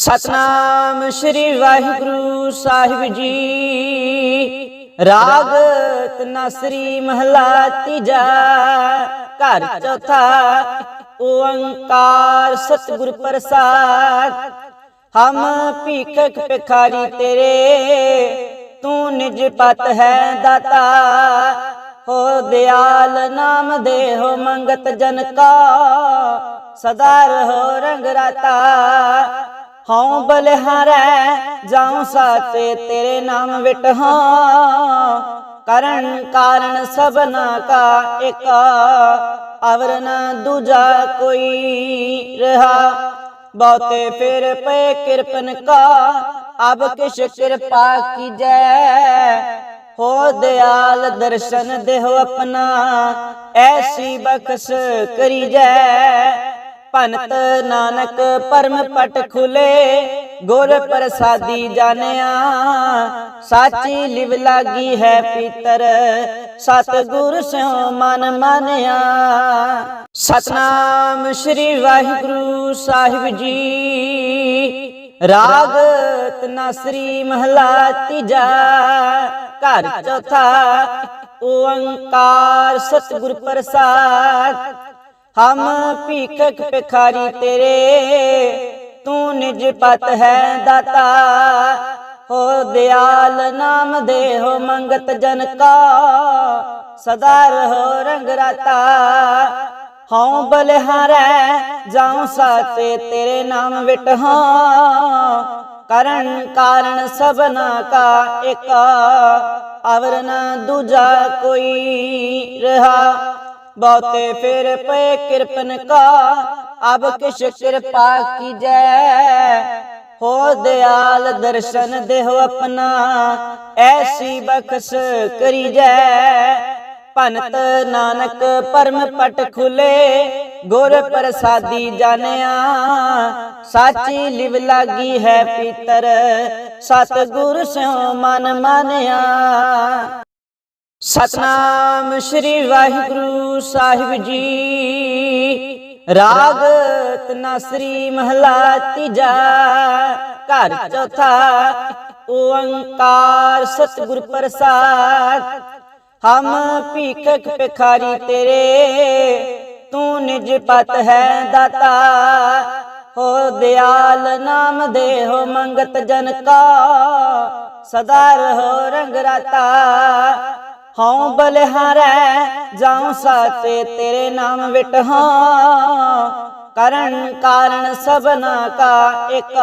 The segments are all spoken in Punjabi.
ਸਤਨਾਮ ਸ੍ਰੀ ਵਾਹਿਗੁਰੂ ਸਾਹਿਬ ਜੀ। ਰਾਗ ਤਨਸਰੀ ਮਹਲਾ ਤੀਜਾ, ਘਰ ਚੌਥਾ, ਓੰਕਾਰ ਸਤਿਗੁਰ ਪ੍ਰਸਾਦ। ਹਮ ਭੀਖਕ ਭਿਖਾਰੀ ਤੇਰੇ, ਤੂੰ ਨਿਜ ਪਤ ਹੈ ਦਾਤਾ। ਹੋ ਦਿਆਲ ਨਾਮ ਦੇ ਹੋ ਮੰਗਤ ਜਨ ਕਾ, ਸਦਾ ਰਹੋ ਰੰਗ ਰਾਤਾ। ਹਉ ਬਲਿਹਾਰੈ, ਜਾਉ ਸਾਚੇ ਤੇਰੇ ਨਾਮ ਵਿਟ ਕਰਨ ਕਾਰਨ ਸਭਨਾ ਕਾ ਇੱਕ, ਅਵਰ ਨ ਦੂਜਾ ਕੋਈ ਰਹਾ। ਬਹੁਤੇ ਫਿਰ ਪਏ ਕਿਰਪਨ ਕਾ, ਅਬ ਕਿਛ ਕਿਰਪਾ ਕੀਜੈ। ਹੋ ਦਿਆਲ ਦਰਸ਼ਨ ਦੇਹੁ ਆਪਣਾ, ਐਸੀ ਬਖਸ਼ ਕਰੀ ਜੈ ਭਨਤ ਨਾਨਕ ਪਰਮ ਪਟ ਖੁਲੇ, ਗੁਰ ਪ੍ਰਸਾਦੀ ਜਾਣਿਆ। ਸਾਚੀ ਲਿਵ ਲਾਗੀ ਹੈ ਪੀਤਰ ਸਤ ਗੁਰ ਸਿਉ ਮਨ ਮਾਨਿਆ। ਸਤਨਾਮ ਸ੍ਰੀ ਵਾਹਿਗੁਰੂ ਸਾਹਿਬ ਜੀ। ਰਾਗ ਤਨਸਰੀ ਮਹਲਾ ਤੀਜਾ, ਘਰ ਚੌਥਾ, ਓੰਕਾਰ ਸਤਿਗੁਰ ਪ੍ਰਸਾਦ। ਹਮ ਭੀਖਕ ਭਿਖਾਰੀ ਤੇਰੇ, ਤੂੰ ਨਿਜ ਪਤ ਹੈ ਦਾਤਾ। ਹੋ ਦਿਆਲ ਨਾਮ ਦੇ ਹੋ ਮੰਗਤ ਜਨ ਕਾ, ਸਦਾ ਰਹੋ ਰੰਗ ਰਾਤਾ। ਹਉ ਬਲਿਹਾਰੈ, ਜਾਉ ਸਾਚੇ ਤੇਰੇ ਨਾਮ ਵਿਟ ਹਾਂ। ਕਰਨ ਕਾਰਨ ਸਭਨਾ ਕਾ ਇੱਕ ਅਵਰ ਨਾ ਦੂਜਾ ਕੋਈ ਰਹਾ। ਬਹੁਤੇ ਫਿਰ ਪਏ ਕਿਰਪਨ ਕਾ। ਅਬ ਕਿਛ ਕਿਰਪਾ ਕੀਜੈ। ਹੋ ਦਿਆਲ ਦਰਸ਼ਨ ਦੇਹੁ ਆਪਣਾ। ਐਸੀ ਬਖਸ਼ ਕਰੀਜੈ। ਭਨਤ ਨਾਨਕ ਪਰਮ ਪਟ ਖੁਲੇ। ਗੁਰ ਪ੍ਰਸਾਦੀ ਜਾਣਿਆ। ਸਾਚੀ ਲਿਵ ਲਾਗੀ ਹੈ ਪੀਤਰ। ਸਤ ਗੁਰ ਸਿਉ ਮਨ ਮਾਨਿਆ। ਸਤਨਾਮ ਸ੍ਰੀ ਵਾਹਿਗੁਰੂ ਸਾਹਿਬ ਜੀ। ਰਾਗ ਤਨਸਰੀ ਮਹਲਾ ਤੀਜਾ। ਘਰ ਚੌਥਾ, ਓੰਕਾਰ ਸਤਿਗੁਰ ਪ੍ਰਸਾਦ। ਹਮ ਭੀਖਕ ਭਿਖਾਰੀ ਤੇਰੇ, ਤੂੰ ਨਿਜ ਪਤ ਹੈ ਦਾਤਾ। ਹੋ ਦਿਆਲ ਨਾਮ ਦੇ ਹੋ ਮੰਗਤ ਜਨ ਕਾ। ਸਦਾ ਰਹੋ ਰੰਗ ਰਾਤਾ। ਹਉ ਬਲਿਹਾਰੈ ਜਾਉ ਸਾਚੇ ਤੇਰੇ ਨਾਮ ਵਿਟ ਹਾਂ। ਕਰਨ ਕਾਰਨ ਸਭਨਾ ਕਾ ਇੱਕ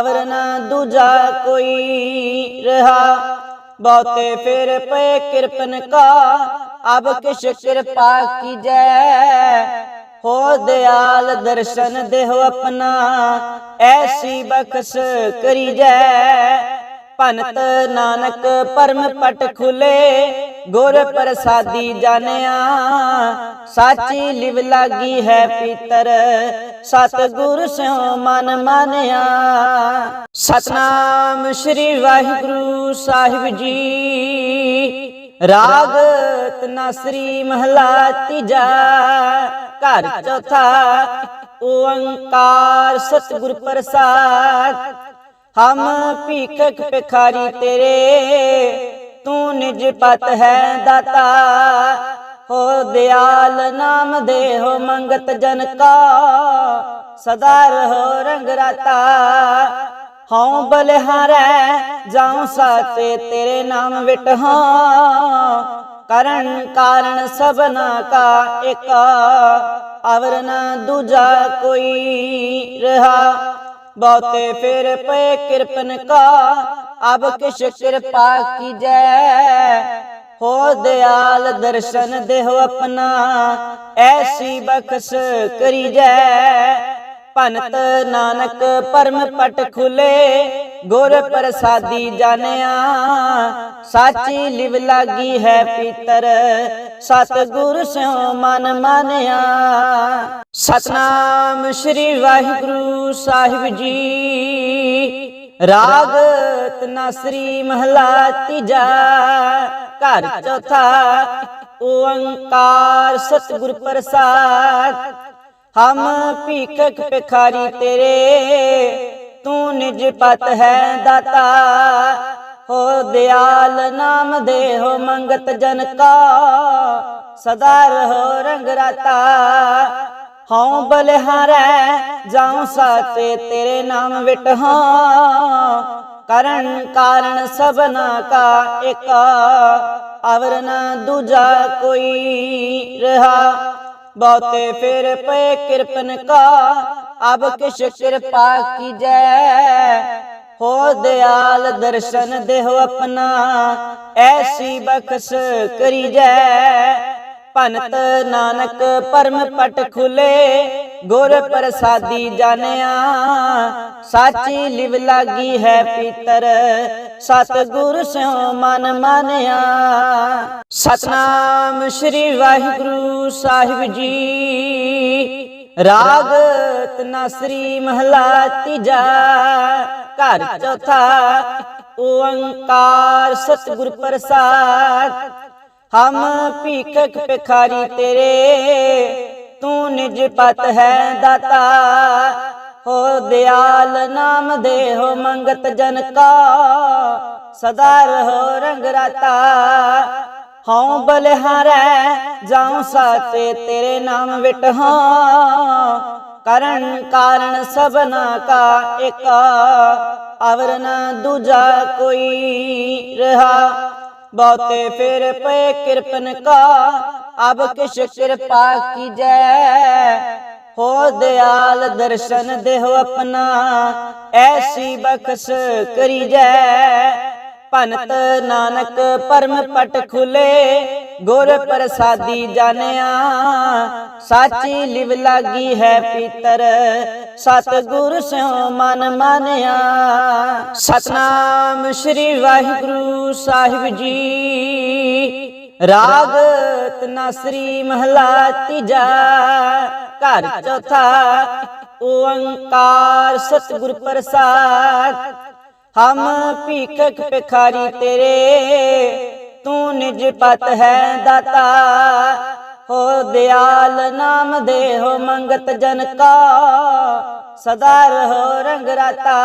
ਅਵਰ ਨ ਦੂਜਾ ਕੋਈ ਰਹਾ। ਬਹੁਤੇ ਫਿਰ ਪਏ ਕਿਰਪਨ ਕਾ, ਅਬ ਕਿਛ ਕਿਰਪਾ ਕੀਜੈ। ਹੋ ਦਿਆਲ ਦਰਸ਼ਨ ਦੇਹੁ ਆਪਣਾ, ਐਸੀ ਬਖਸ਼ ਕਰੀਜੈ। ਭਨਤ ਨਾਨਕ ਪਰਮ ਪਟ ਖੁਲੇ, ਗੁਰ ਪ੍ਰਸਾਦੀ ਜਾਣਿਆ। ਸਾਚੀ ਲਿਵ ਲਾਗੀ ਹੈ ਪੀਤਰ ਸਤ ਗੁਰ ਸਿਉ ਮਨ ਮਾਨਿਆ। ਸਤਨਾਮ ਸ੍ਰੀ ਵਾਹਿਗੁਰੂ ਸਾਹਿਬ ਜੀ। ਰਾਗ ਤਨਸਰੀ ਮਹਲਾ ਤੀਜਾ, ਘਰ ਚੌਥਾ, ਓੰਕਾਰ ਸਤਿਗੁਰ ਪ੍ਰਸਾਦ। ਹਮ ਭੀਖਕ ਭਿਖਾਰੀ ਤੇਰੇ, ਤੂੰ ਨਿਜ ਪਤ ਹੈ ਦਾਤਾ। ਹੋ ਦਿਆਲ ਨਾਮ ਦੇ ਹੋ ਮੰਗਤ ਜਨ ਕਾ। ਸਦਾ ਰਹੋ ਰੰਗ ਰਾਤਾ। ਹਉ ਬਲਿਹਾਰੈ, ਜਾਉ ਸਾਚੇ ਤੇਰੇ ਨਾਮ ਵਿਟ ਹਾਂ। ਕਰਨ ਕਾਰਨ ਸਭਨਾ ਕਾ ਇੱਕ ਅਵਰ ਨਾ ਦੂਜਾ ਕੋਈ ਰਹਾ। ਬਹੁਤੇ ਫਿਰ ਪਏ ਕਿਰਪਨ ਕਾ, ਅਬ ਕਿਛ ਕਿਰਪਾ ਕੀਜੈ। ਹੋ ਦਿਆਲ ਦਰਸ਼ਨ ਦੇਹੁ ਆਪਣਾ, ਐਸੀ ਬਖਸ਼ ਕਰੀਜੈ। ਭਨਤ ਨਾਨਕ ਪਰਮ ਪਟ ਖੁਲੇ, ਗੁਰ ਪ੍ਰਸਾਦੀ ਜਾਣਿਆ। ਸਾਚੀ ਲਿਵ ਲਾਗੀ ਹੈ ਪੀਤਰ ਸਤ ਗੁਰ ਸਿਉ ਮਨ ਮਾਨਿਆ। ਸਤਨਾਮ ਸ੍ਰੀ ਵਾਹਿਗੁਰੂ ਸਾਹਿਬ ਜੀ। ਰਾਗ ਤਨਸਰੀ ਮਹਲਾ ਤੀਜਾ। ਘਰ ਚੌਥਾ, ਓੰਕਾਰ ਸਤਿਗੁਰ ਪ੍ਰਸਾਦ। ਹਮ ਭੀਖਕ ਭਿਖਾਰੀ ਤੇਰੇ, ਤੂੰ ਨਿਜ ਪਤ ਹੈ ਦਾਤਾ। ਹੋ ਦਿਆਲ ਨਾਮ ਦੇਹੋ ਮੰਗਤ ਜਨ ਕਾ। ਸਦਾ ਰਹੋ ਰੰਗ ਰਾਤਾ। ਹਉ ਬਲਿਹਾਰੈ, ਜਾਉ ਸਾਤੇ ਤੇਰੇ ਨਾਮ ਵਿਟਹਾਂ। ਕਰਨ ਕਾਰਨ ਸਭਨਾ ਕਾ ਇੱਕ ਅਵਰ ਨਾ ਦੂਜਾ ਕੋਈ ਰਹਾ। ਬਹੁਤੇ ਫਿਰ ਪਏ ਕਿਰਪਨ ਕਾ। ਅਬ ਕਿਛ ਕਿਰਪਾ ਕੀਜੈ। ਹੋ ਦਿਆਲ ਦਰਸ਼ਨ ਦੇਹੁ ਆਪਣਾ, ਐਸੀ ਬਖਸ਼ ਕਰੀਜੈ ਭਨਤ ਨਾਨਕ ਪਰਮ ਪਟ ਖੁਲੇ, ਗੁਰ ਪ੍ਰਸਾਦੀ ਜਾਣਿਆ। ਸਾਚੀ ਲਿਵ ਲਾਗੀ ਹੈ ਪੀਤਰ ਸਤ ਗੁਰ ਸਿਉ ਮਨ ਮਾਨਿਆ। ਸਤਨਾਮ ਸ੍ਰੀ ਵਾਹਿਗੁਰੂ ਸਾਹਿਬ ਜੀ। ਰਾਗ ਤਨਸਰੀ ਮਹਲਾ ਤੀਜਾ, ਘਰ ਚੌਥਾ, ਓੰਕਾਰ ਸਤਿਗੁਰ ਪ੍ਰਸਾਦ। ਹਮ ਭੀਖਕ ਭਿਖਾਰੀ ਤੇਰੇ, ਤੂੰ ਨਿਜ ਪਤ ਹੈ ਦਾਤਾ। ਹੋ ਦਿਆਲ ਨਾਮ ਦੇ ਹੋ ਮੰਗਤ ਜਨ ਕਾ, ਸਦਾ ਰਹੋ ਰੰਗ ਰਾਤਾ। ਹਉ ਬਲਿਹਾਰੈ ਜਾਉ ਸਾਤੇ ਤੇਰੇ ਨਾਮ ਵਿਟਹਾਂ ਕਰਨ ਕਾਰਨ ਸਭਨਾ ਕਾ ਇੱਕ ਅਵਰ ਨਾ ਦੂਜਾ ਕੋਈ ਰਹਾ। ਬਹੁਤੇ ਫਿਰ ਪਏ ਕਿਰਪਨ ਕਾ, ਅਬ ਕਿਛ ਕਿਰਪਾ ਕੀਜੈ। ਹੋ ਦਿਆਲ ਦਰਸ਼ਨ ਦੇਹੁ ਆਪਣਾ, ਐਸੀ ਬਖਸ਼ ਕਰੀ ਜੈ ਭਨਤ ਨਾਨਕ ਪਰਮ ਪਟ ਖੁਲੇ, ਗੁਰ ਪ੍ਰਸਾਦੀ ਜਾਣਿਆ। ਸਾਚੀ ਲਿਵ ਲਾਗੀ ਹੈ ਪੀਤਰ ਸਤ ਗੁਰ ਸਿਉ ਮਨ ਮਾਨਿਆ। ਸਤਨਾਮ ਸ੍ਰੀ ਵਾਹਿਗੁਰੂ ਸਾਹਿਬ ਜੀ। ਰਾਗ ਤਨਸਰੀ ਮਹਲਾ ਤੀਜਾ, ਘਰ ਚੌਥਾ, ਓੰਕਾਰ ਸਤਿਗੁਰ ਪ੍ਰਸਾਦ। ਹਮ ਭੀਖਕ ਭਿਖਾਰੀ ਤੇਰੇ, ਤੂੰ ਨਿਜ ਪਤ ਹੈ ਦਾਤਾ। ਹੋ ਦਿਆਲ ਨਾਮ ਦੇ ਹੋ ਮੰਗਤ ਜਨ ਕਾ, ਸਦਾ ਰਹੋ ਰੰਗ ਰਾਤਾ।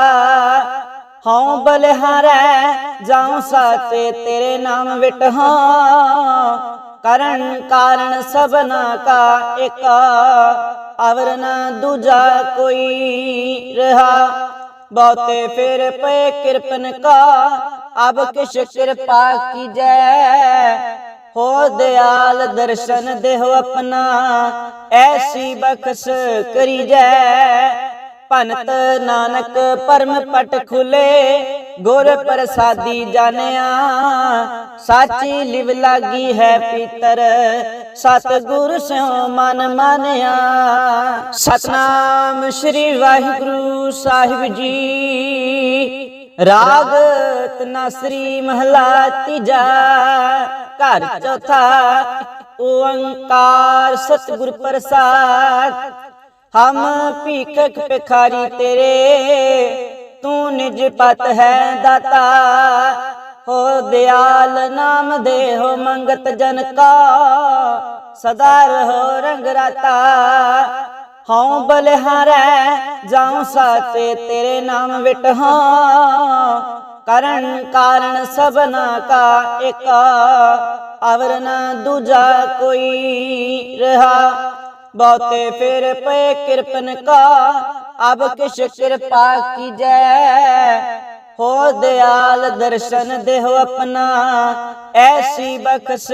ਹਉ ਬਲਿਹਾਰੈ, ਜਾਉ ਸਾਤੇ ਤੇਰੇ ਨਾਮ ਵਿਟਹਾਂ ਕਰਨ ਕਾਰਨ ਸਭਨਾ ਕਾ ਇੱਕ ਅਵਰ ਨਾ ਦੂਜਾ ਕੋਈ ਰਹਾ। ਬਹੁਤੇ ਫਿਰ ਪਏ ਕਿਰਪਨ ਕਾ। ਅਬ ਕਿਛ ਕਿਰਪਾ ਕੀਜੈ। ਹੋ ਦਿਆਲ ਦਰਸ਼ਨ ਦੇਹੁ ਆਪਣਾ। ਐਸੀ ਬਖਸ਼ ਕਰੀਜੈ। ਭਨਤ ਨਾਨਕ ਪਰਮ ਪਟ ਖੁਲੇ। ਗੁਰ ਪ੍ਰਸਾਦੀ ਜਾਣਿਆ। ਸਾਚੀ ਲਿਵ ਲਾਗੀ ਹੈ ਪੀਤਰ। ਸਤ ਸਿਉ ਮਨ ਮਾਨਿਆ। ਸਤਨਾਮ ਸ੍ਰੀ ਵਾਹਿਗੁਰੂ ਸਾਹਿਬ ਜੀ। ਰਾਗ ਤਨਸਰੀ ਮਹਲਾ ਤੀਜਾ। ਘਰ ਚੌਥਾ, ਓੰਕਾਰ ਸਤਿਗੁਰ ਪ੍ਰਸਾਦ। ਹਮ ਭੀਖਕ ਭਿਖਾਰੀ ਤੇਰੇ, ਤੂੰ ਨਿਜ ਪਤ ਹੈ ਦਾਤਾ। ਹੋ ਦਿਆਲ ਨਾਮ ਦੇਹੋ ਮੰਗਤ ਜਨ ਕਾ। ਸਦਾ ਰਹੋ ਰੰਗ ਰਾਤਾ। ਹਉ ਬਲਿਹਾਰੈ, ਜਾਉ ਸਾਤੇ ਤੇਰੇ ਨਾਮ ਵਿਟਹਾਂ ਕਰਨ ਕਾਰਨ ਸਭਨਾ ਕਾ ਇੱਕ ਅਵਰ ਨਾ ਦੂਜਾ ਕੋਈ ਰਹਾ। ਬਹੁਤੇ ਫਿਰ ਪਏ ਕਿਰਪਨ ਕਾ। ਅਬ ਕਿਛ ਕਿਰਪਾ ਕੀਜੈ। ਹੋ ਦਿਆਲ ਦਰਸ਼ਨ ਦੇਹੁ ਆਪਣਾ, ਐਸੀ ਬਖਸ਼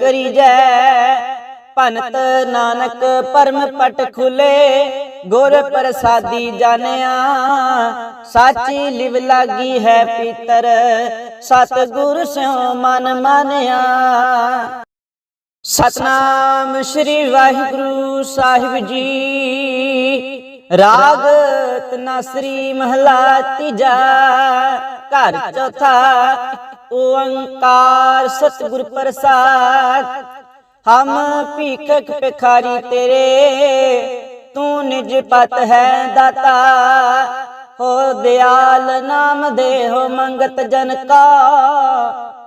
ਕਰੀ ਜੈ। ਭਨਤ ਨਾਨਕ ਪਰਮ ਪਟ ਖੁਲੇ, ਗੁਰ ਪ੍ਰਸਾਦੀ ਜਾਣਿਆ। ਸਾਚੀ ਲਿਵ ਲਾਗੀ ਹੈ ਪੀਤਰ ਸਤ ਗੁਰ ਸਿਉ ਮਨ ਮਾਨਿਆ। ਸਤਨਾਮ ਸ੍ਰੀ ਵਾਹਿਗੁਰੂ ਸਾਹਿਬ ਜੀ। ਰਾਗ ਤਨਸਰੀ ਮਹਲਾ ਤੀਜਾ, ਘਰ ਚੌਥਾ, ਓੰਕਾਰ ਸਤਿਗੁਰ ਪ੍ਰਸਾਦ। ਹਮ ਭੀਖਕ ਭਿਖਾਰੀ ਤੇਰੇ, ਤੂੰ ਨਿਜ ਪਤ ਹੈ ਦਾਤਾ। ਹੋ ਦਿਆਲ ਨਾਮ ਦੇ ਹੋ ਮੰਗਤ ਜਨ ਕਾ,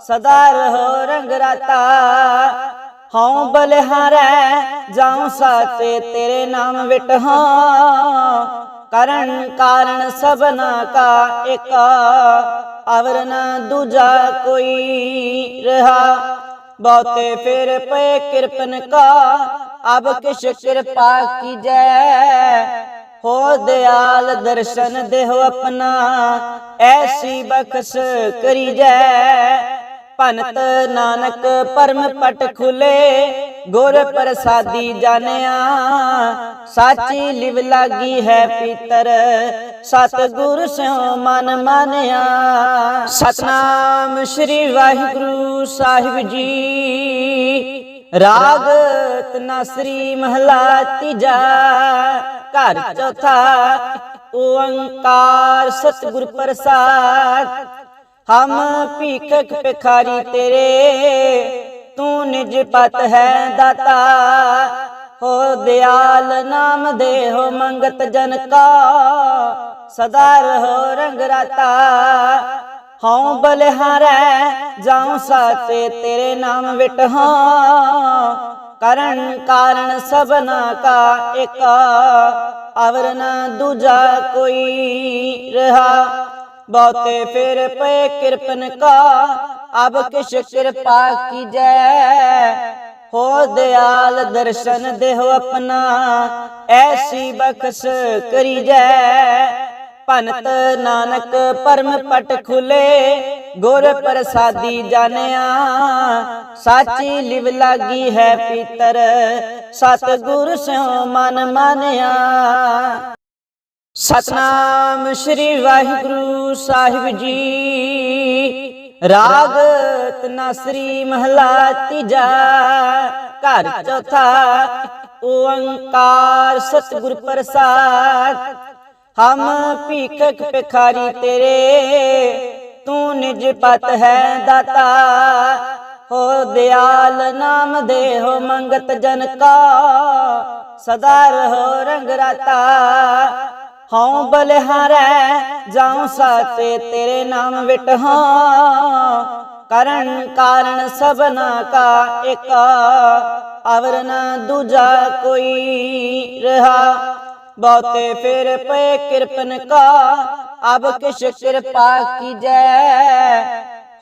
ਸਦਾ ਰਹੋ ਰੰਗ ਰਾਤਾ। ਹਉ ਬਲਿਹਾਰੈ, ਜਾਉ ਸਾਚੇ ਤੇਰੇ ਨਾਮ ਵਿਟਹਾਂ ਕਰਨ ਕਾਰਨ ਸਭਨਾ ਕਾ ਇੱਕ ਅਵਰ ਨ ਦੂਜਾ ਕੋਈ ਰਹਾ। ਬਹੁਤੇ ਫਿਰ ਪਏ ਕਿਰਪਨ ਕਾ, ਅਬ ਕਿਛ ਕਿਰਪਾ ਕੀਜੈ। ਹੋ ਦਿਆਲ ਦਰਸ਼ਨ ਦੇਹੁ ਆਪਣਾ, ਐਸੀ ਬਖਸ਼ ਕਰੀਜੈ। ਭਨਤ ਨਾਨਕ ਪਰਮ ਪਟ ਖੁਲੇ, ਗੁਰ ਪ੍ਰਸਾਦੀ ਜਾਣਿਆ। ਸਾਚੀ ਲਿਵ ਲਾਗੀ ਹੈ ਪੀਤਰ ਸਤ ਗੁਰ ਸਿਉ ਮਨ ਮਾਨਿਆ। ਸਤਨਾਮ ਸ੍ਰੀ ਵਾਹਿਗੁਰੂ ਸਾਹਿਬ ਜੀ। ਰਾਗ ਤਨਾਸਰੀ ਮਹਲਾ ਤੀਜਾ, ਘਰ ਚੌਥਾ, ਓੰਕਾਰ ਸਤਿਗੁਰ ਪ੍ਰਸਾਦ। ਹਮ ਭੀਖਕ ਭਿਖਾਰੀ ਤੇਰੇ, ਤੂੰ ਨਿਜ ਪਤ ਹੈ ਦਾਤਾ। ਹੋ ਦਿਆਲ ਨਾਮ ਦੇ ਹੋ ਮੰਗਤ ਜਨ ਕਾ। ਸਦਾ ਰਹੋ ਰੰਗ ਰਾਤਾ। ਹਉ ਬਲਿਹਾਰੈ, ਜਾਉ ਸਾਤੇ ਤੇਰੇ ਨਾਮ ਵਿਟ ਹਾਂ। ਕਰਨ ਕਾਰਨ ਸਭਨਾ ਕਾ ਇੱਕ ਅਵਰ ਨਾ ਦੂਜਾ ਕੋਈ ਰਹਾ। ਬਹੁਤੇ ਫਿਰ ਪਏ ਕਿਰਪਨ ਕਾ, ਅਬ ਕਿਛ ਕਿਰਪਾ ਕੀਜੈ। ਹੋ ਦਿਆਲ ਦਰਸ਼ਨ ਦੇਹੁ ਆਪਣਾ, ਐਸੀ ਬਖਸ਼ ਕਰੀਜੈ। ਭਨਤ ਨਾਨਕ ਪਰਮ ਪਟ ਖੁਲੇ, ਗੁਰ ਪ੍ਰਸਾਦੀ ਜਾਣਿਆ। ਸਾਚੀ ਲਿਵ ਲਾਗੀ ਹੈ ਪੀਤਰ ਸਤ ਗੁਰ ਸਿਉ ਮਨ ਮਾਨਿਆ। ਸਤਨਾਮ ਸ੍ਰੀ ਵਾਹਿਗੁਰੂ ਸਾਹਿਬ ਜੀ। ਰਾਗ ਤਨਾਸਰੀ ਮਹਲਾ ਤੀਜਾ, ਘਰ ਚੌਥਾ, ਓੰਕਾਰ ਸਤਿਗੁਰ ਪ੍ਰਸਾਦ। ਹਮ ਭੀਖਕ ਭਿਖਾਰੀ ਤੇਰੇ, ਤੂੰ ਨਿਜ ਪਤ ਹੈ ਦਾਤਾ। ਹੋ ਦਿਆਲ ਨਾਮ ਦੇ ਹੋ ਮੰਗਤ ਜਨ ਕਾ, ਸਦਾ ਰਹੋ ਰੰਗ ਰਾਤਾ। ਹਉ ਬਲਿਹਾਰੈ, ਜਾਉ ਸਾਤੇ ਤੇਰੇ ਨਾਮ ਵਿਟ ਕਰਨ ਕਾਰਨ ਸਭਨਾ ਕਾ ਇੱਕ ਅਵਰ ਨ ਦੂਜਾ ਕੋਈ ਰਹਾ। ਬਹੁਤੇ ਫਿਰ ਪਏ ਕਿਰਪਨ ਕਾ, ਅਬ ਕਿਛ ਕਿਰਪਾ ਕੀਜੈ।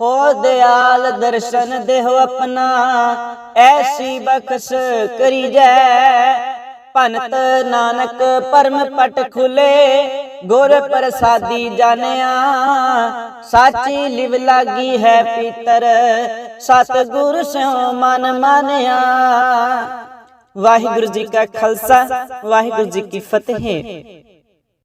ਹੋ ਦਿਆਲ ਦਰਸ਼ਨ ਦੇਹੁ ਆਪਣਾ, ਐਸੀ ਬਖਸ਼ ਕਰੀਜੈ। ਭਨਤ ਨਾਨਕ ਪਰਮ ਪਟ ਖੁਲੇ, ਗੁਰ ਪ੍ਰਸਾਦੀ ਜਾਣਿਆ। ਸਾਚੀ ਲਿਵ ਲਾਗੀ ਹੈ ਪੀਤਰ ਸਤ ਗੁਰ ਸਿਉ ਮਨ ਮਾਨਿਆ। ਵਾਹਿਗੁਰੂ ਜੀ ਕਾ ਖਾਲਸਾ, ਵਾਹਿਗੁਰੂ ਜੀ ਕੀ ਫਤਿਹ।